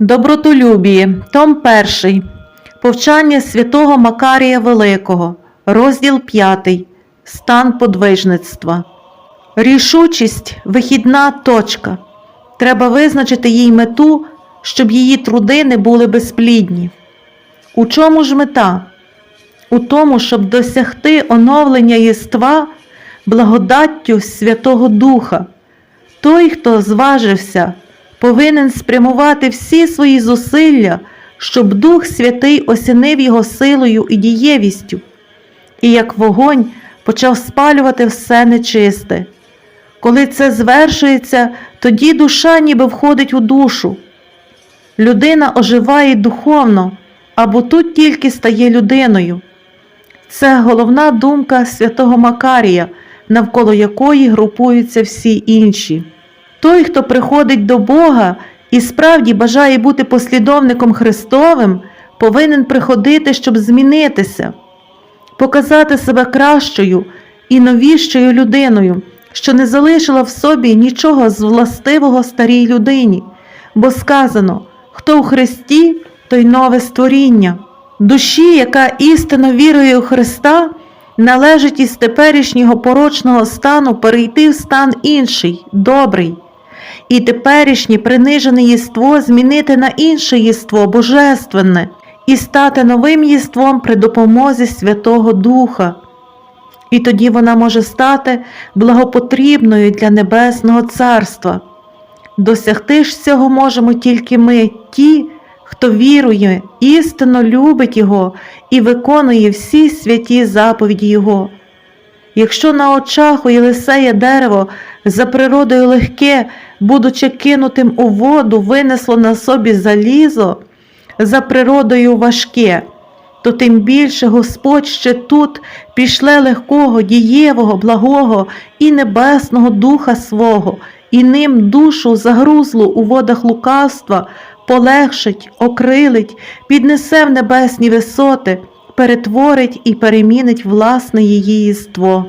Добротолюбіє, Том 1. Повчання святого Макарія Великого, розділ 5. Стан подвижництва. Рішучість вихідна точка. Треба визначити їй мету, щоб її труди не були безплідні. У чому ж мета? У тому, щоб досягти оновлення єства благодаттю Святого Духа. Той, хто зважився, повинен спрямувати всі свої зусилля, щоб Дух Святий осінив його силою і дієвістю, і як вогонь почав спалювати все нечисте. Коли це звершується, тоді душа ніби входить у душу. Людина оживає духовно, або тут тільки стає людиною. Це головна думка святого Макарія, навколо якої групуються всі інші. Той, хто приходить до Бога і справді бажає бути послідовником Христовим, повинен приходити, щоб змінитися, показати себе кращою і новішою людиною, що не залишила в собі нічого з властивого старій людині, бо сказано, хто у Христі, той нове створіння. Душі, яка істинно вірує у Христа, належить із теперішнього порочного стану перейти в стан інший, добрий, і теперішнє принижене єство змінити на інше єство божественне і стати новим єством при допомозі Святого Духа. І тоді вона може стати благопотрібною для Небесного Царства. Досягти ж цього можемо тільки ми, ті, хто вірує, істинно любить Його і виконує всі святі заповіді Його. Якщо на очах у Єлисея дерево за природою легке, будучи кинутим у воду, винесло на собі залізо, за природою важке, то тим більше Господь ще тут пішле легкого, дієвого, благого і небесного Духа свого, і ним душу загрузлу у водах лукавства полегшить, окрилить, піднесе в небесні висоти, перетворить і перемінить власне її єство.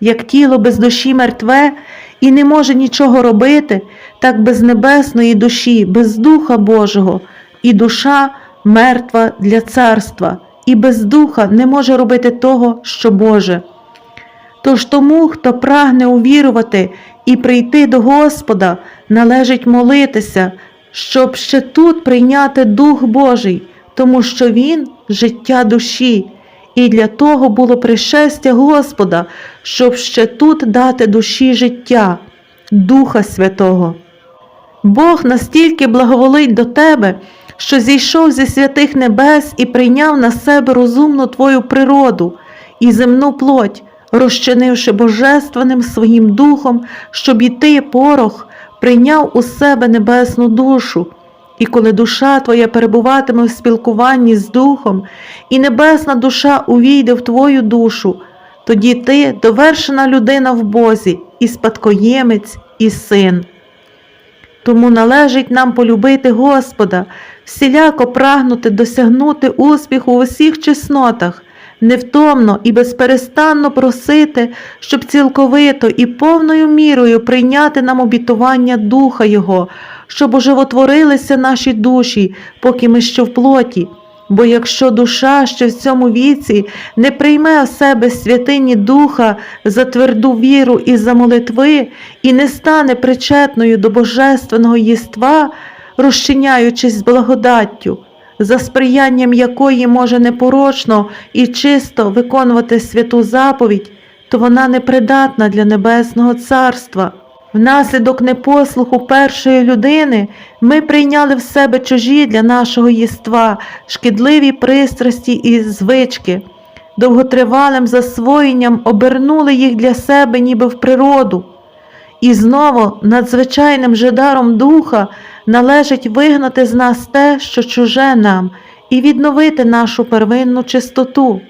Як тіло без душі мертве і не може нічого робити, так без небесної душі, без Духа Божого, і душа мертва для царства, і без духа не може робити того, що Боже. Тож тому, хто прагне увірувати і прийти до Господа, належить молитися, щоб ще тут прийняти Дух Божий, тому що Він життя душі, і для того було пришестя Господа, щоб ще тут дати душі життя, Духа Святого. Бог настільки благоволить до тебе, що зійшов зі святих небес і прийняв на себе розумну твою природу і земну плоть, розчинивши божественним своїм духом, щоб і ти, порох, прийняв у себе небесну душу. І коли душа твоя перебуватиме в спілкуванні з Духом, і небесна душа увійде в твою душу, тоді ти довершена людина в Бозі, і спадкоємець, і син. Тому належить нам полюбити Господа, всіляко прагнути досягнути успіху в усіх чеснотах, невтомно і безперестанно просити, щоб цілковито і повною мірою прийняти нам обітування Духа Його, щоб оживотворилися наші душі, поки ми ще в плоті. Бо якщо душа, що в цьому віці не прийме в себе святині Духа за тверду віру і за молитви, і не стане причетною до божественного єства, розчиняючись з благодаттю, за сприянням якої може непорочно і чисто виконувати святу заповідь, то вона непридатна для Небесного Царства. Внаслідок непослуху першої людини ми прийняли в себе чужі для нашого єства, шкідливі пристрасті і звички, довготривалим засвоєнням обернули їх для себе ніби в природу. І знову надзвичайним же даром духа належить вигнати з нас те, що чуже нам, і відновити нашу первинну чистоту.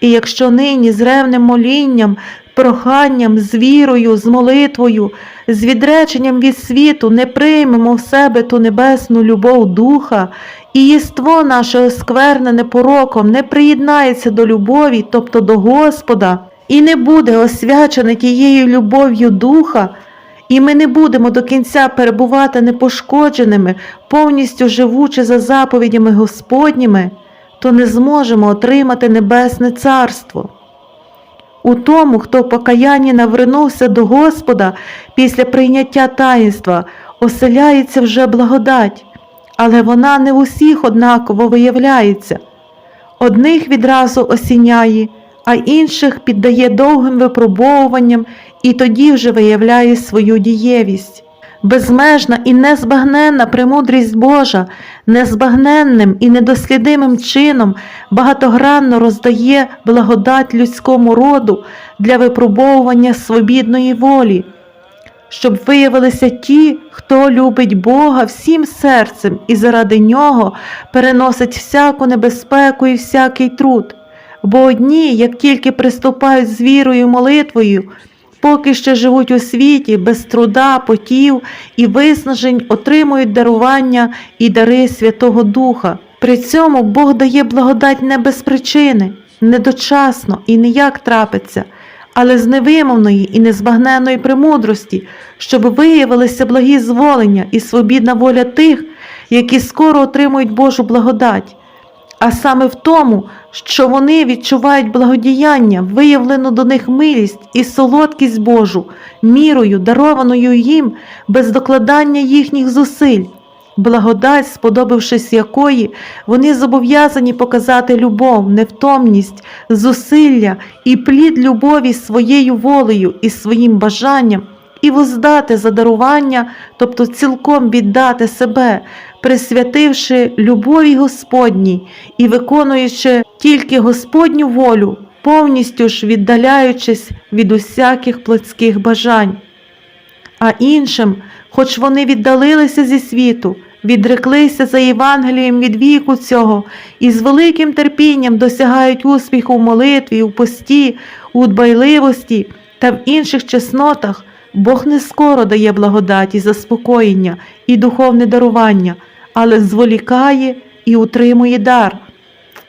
І якщо нині з ревним молінням, проханням, з вірою, з молитвою, з відреченням від світу не приймемо в себе ту небесну любов духа, і єство наше осквернене пороком не приєднається до любові, тобто до Господа, і не буде освячене тією любов'ю духа, і ми не будемо до кінця перебувати непошкодженими, повністю живучи за заповідями Господніми, то не зможемо отримати Небесне Царство. У тому, хто в покаянні навернувся до Господа після прийняття таїнства, оселяється вже благодать, але вона не в усіх однаково виявляється. Одних відразу осіняє, а інших піддає довгим випробовуванням і тоді вже виявляє свою дієвість. Безмежна і незбагненна премудрість Божа незбагненним і недослідимим чином багатогранно роздає благодать людському роду для випробовування свобідної волі, щоб виявилися ті, хто любить Бога всім серцем і заради нього переносить всяку небезпеку і всякий труд. Бо одні, як тільки приступають з вірою і молитвою, поки ще живуть у світі без труда, потів і виснажень, отримують дарування і дари Святого Духа. При цьому Бог дає благодать не без причини, недочасно і ніяк трапиться, але з невимовної і незбагненної премудрості, щоб виявилися благі зволення і свобідна воля тих, які скоро отримують Божу благодать а саме в тому, що вони відчувають благодіяння, виявлену до них милість і солодкість Божу, мірою, дарованою їм без докладання їхніх зусиль, благодать, сподобавшись якої, вони зобов'язані показати любов, невтомність, зусилля і плід любові своєю волею і своїм бажанням. І воздати за дарування, тобто цілком віддати себе, присвятивши любові Господній і виконуючи тільки Господню волю, повністю ж віддаляючись від усяких плотських бажань. А іншим, хоч вони віддалилися зі світу, відреклися за Євангелієм від віку цього і з великим терпінням досягають успіху в молитві, у пості, у дбайливості та в інших чеснотах, Бог не скоро дає благодаті, заспокоєння і духовне дарування, але зволікає і утримує дар.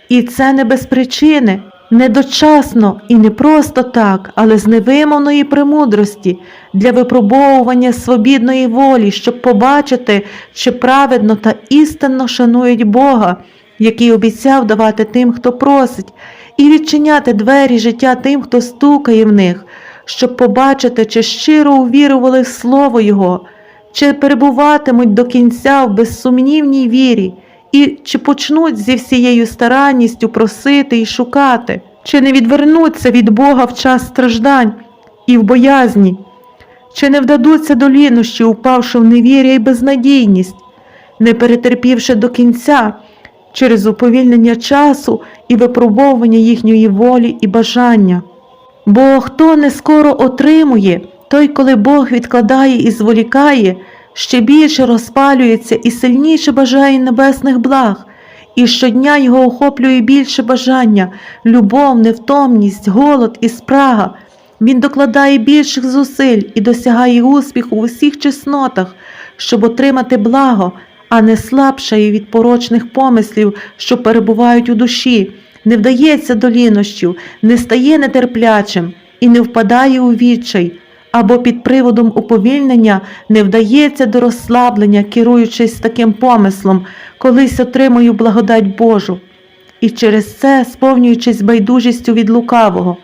І це не без причини, недочасно і не просто так, але з невимовної премудрості для випробовування свобідної волі, щоб побачити, чи праведно та істинно шанують Бога, який обіцяв давати тим, хто просить, і відчиняти двері життя тим, хто стукає в них, щоб побачити, чи щиро увірували в Слово Його, чи перебуватимуть до кінця в безсумнівній вірі, і чи почнуть зі всією старанністю просити і шукати, чи не відвернуться від Бога в час страждань і в боязні, чи не вдадуться до лінощі, упавши в невір'я і безнадійність, не перетерпівши до кінця через уповільнення часу і випробовування їхньої волі і бажання. Бо хто не скоро отримує, той, коли Бог відкладає і зволікає, ще більше розпалюється і сильніше бажає небесних благ, і щодня його охоплює більше бажання, любов, невтомність, голод і спрага. Він докладає більших зусиль і досягає успіху в усіх чеснотах, щоб отримати благо, а не слабшає від порочних помислів, що перебувають у душі, не вдається до лінощів, не стає нетерплячим і не впадає у відчай, або під приводом уповільнення не вдається до розслаблення, керуючись таким помислом, колись отримую благодать Божу, і через це сповнюючись байдужістю від лукавого.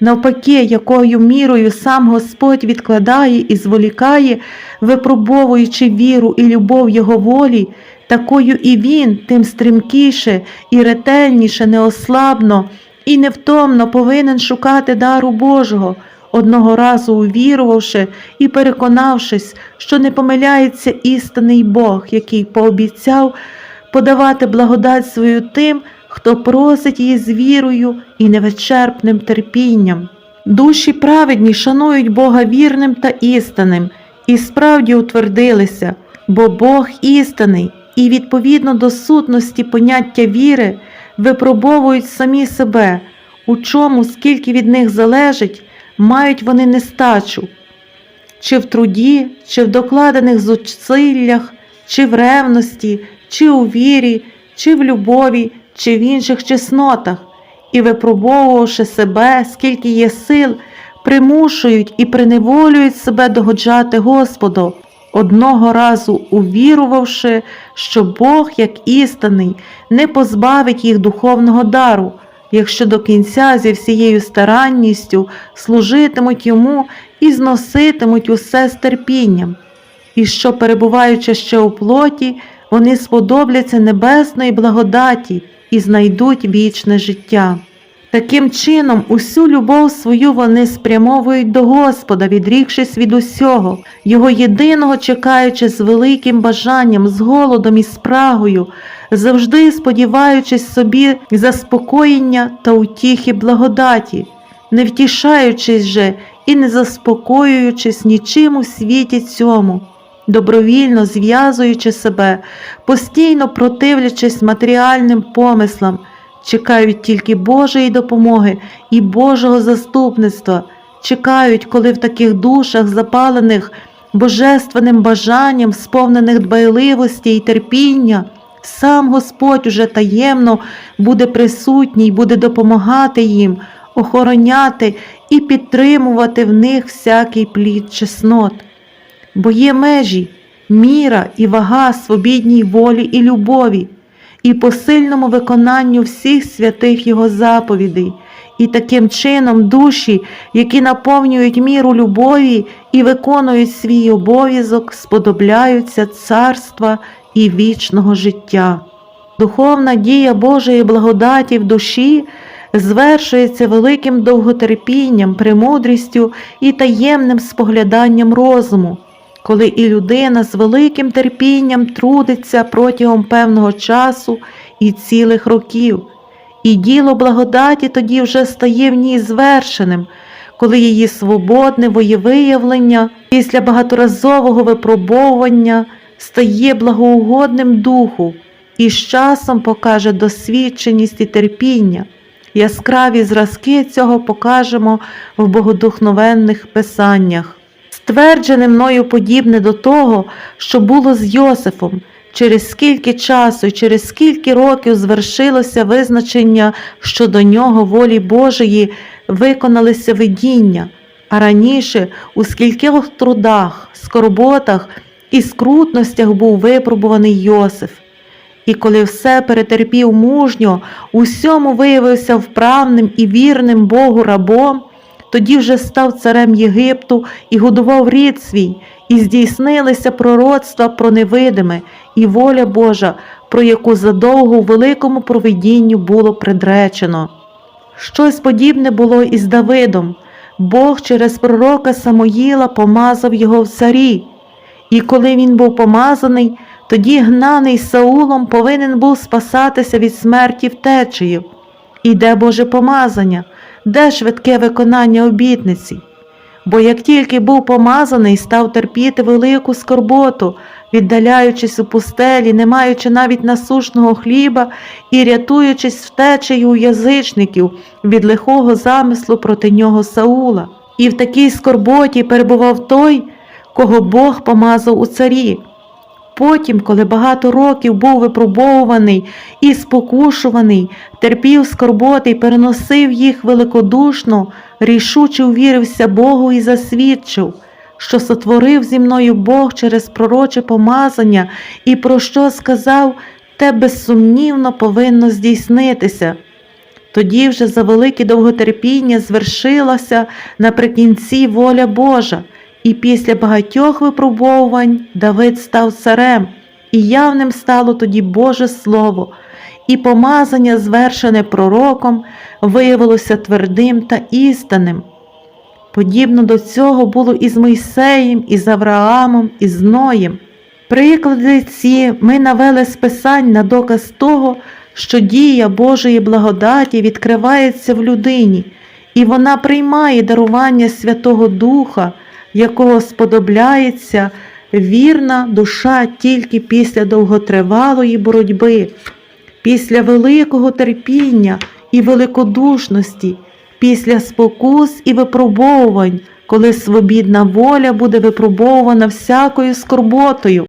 Навпаки, якою мірою сам Господь відкладає і зволікає, випробовуючи віру і любов Його волі, такою і Він, тим стрімкіше і ретельніше, неослабно і невтомно повинен шукати дару Божого, одного разу увірувавши і переконавшись, що не помиляється істинний Бог, який пообіцяв подавати благодать свою тим, хто просить її з вірою і невичерпним терпінням. Душі праведні шанують Бога вірним та істинним, і справді утвердилися, бо Бог істинний, і відповідно до сутності поняття віри випробовують самі себе, у чому, скільки від них залежить, мають вони нестачу, чи в труді, чи в докладених зусиллях, чи в ревності, чи у вірі, чи в любові, чи в інших чеснотах, і випробовувавши себе, скільки є сил, примушують і приневолюють себе догоджати Господу, одного разу увірувавши, що Бог, як істинний, не позбавить їх духовного дару, якщо до кінця зі всією старанністю служитимуть йому і зноситимуть усе з терпінням, і що, перебуваючи ще у плоті, вони сподобляться небесної благодаті і знайдуть вічне життя. Таким чином, усю любов свою вони спрямовують до Господа, відрікшись від усього, Його єдиного чекаючи з великим бажанням, з голодом і спрагою, завжди сподіваючись собі заспокоєння та утіхи благодаті, не втішаючись же і не заспокоюючись нічим у світі цьому, добровільно зв'язуючи себе, постійно противлячись матеріальним помислам чекають тільки Божої допомоги і Божого заступництва, чекають, коли в таких душах, запалених божественним бажанням, сповнених дбайливості і терпіння, сам Господь уже таємно буде присутній, буде допомагати їм, охороняти і підтримувати в них всякий плід чеснот. Бо є межі, міра і вага свобідній волі і любові і посильному виконанню всіх святих Його заповідей, і таким чином душі, які наповнюють міру любові і виконують свій обов'язок, сподобляються царства і вічного життя. Духовна дія Божої благодаті в душі звершується великим довготерпінням, премудрістю і таємним спогляданням розуму коли і людина з великим терпінням трудиться протягом певного часу і цілих років, і діло благодаті тоді вже стає в ній звершеним, коли її свободне воєвиявлення після багаторазового випробовування стає благоугодним духу і з часом покаже досвідченість і терпіння. Яскраві зразки цього покажемо в богодухновенних писаннях. Стверджене мною подібне до того, що було з Йосифом, через скільки часу і через скільки років звершилося визначення щодо нього волі Божої, виконалися видіння, а раніше у скількох трудах, скорботах і скрутностях був випробуваний Йосиф. І коли все перетерпів мужньо, усьому виявився вправним і вірним Богу рабом, тоді вже став царем Єгипту і годував рід свій, і здійснилися пророцтва про невидиме і воля Божа, про яку задовго у великому провидінню було предречено. Щось подібне було і з Давидом. Бог через пророка Самоїла помазав його в царі, і коли він був помазаний, тоді гнаний Саулом повинен був спасатися від смерті втечею. Іде Боже помазання де швидке виконання обітниці? Бо як тільки був помазаний, став терпіти велику скорботу, віддаляючись у пустелі, не маючи навіть насушного хліба і рятуючись втечею у язичників від лихого замислу проти нього Саула. І в такій скорботі перебував той, кого Бог помазав у царі. Потім, коли багато років був випробовуваний і спокушуваний, терпів скорботи й переносив їх великодушно, рішуче увірився Богу і засвідчив, що сотворив зі мною Бог через пророче помазання і про що сказав, те безсумнівно повинно здійснитися. Тоді вже за велике довготерпіння звершилася наприкінці воля Божа. І після багатьох випробовувань Давид став царем, і явним стало тоді Боже Слово, і помазання, звершене пророком, виявилося твердим та істинним. Подібно до цього було і з Мойсеєм, і з Авраамом, і з Ноєм. Приклади ці ми навели з писань на доказ того, що дія Божої благодаті відкривається в людині, і вона приймає дарування Святого Духа якого сподобляється вірна душа тільки після довготривалої боротьби, після великого терпіння і великодушності, після спокус і випробовувань, коли свобідна воля буде випробовувана всякою скорботою.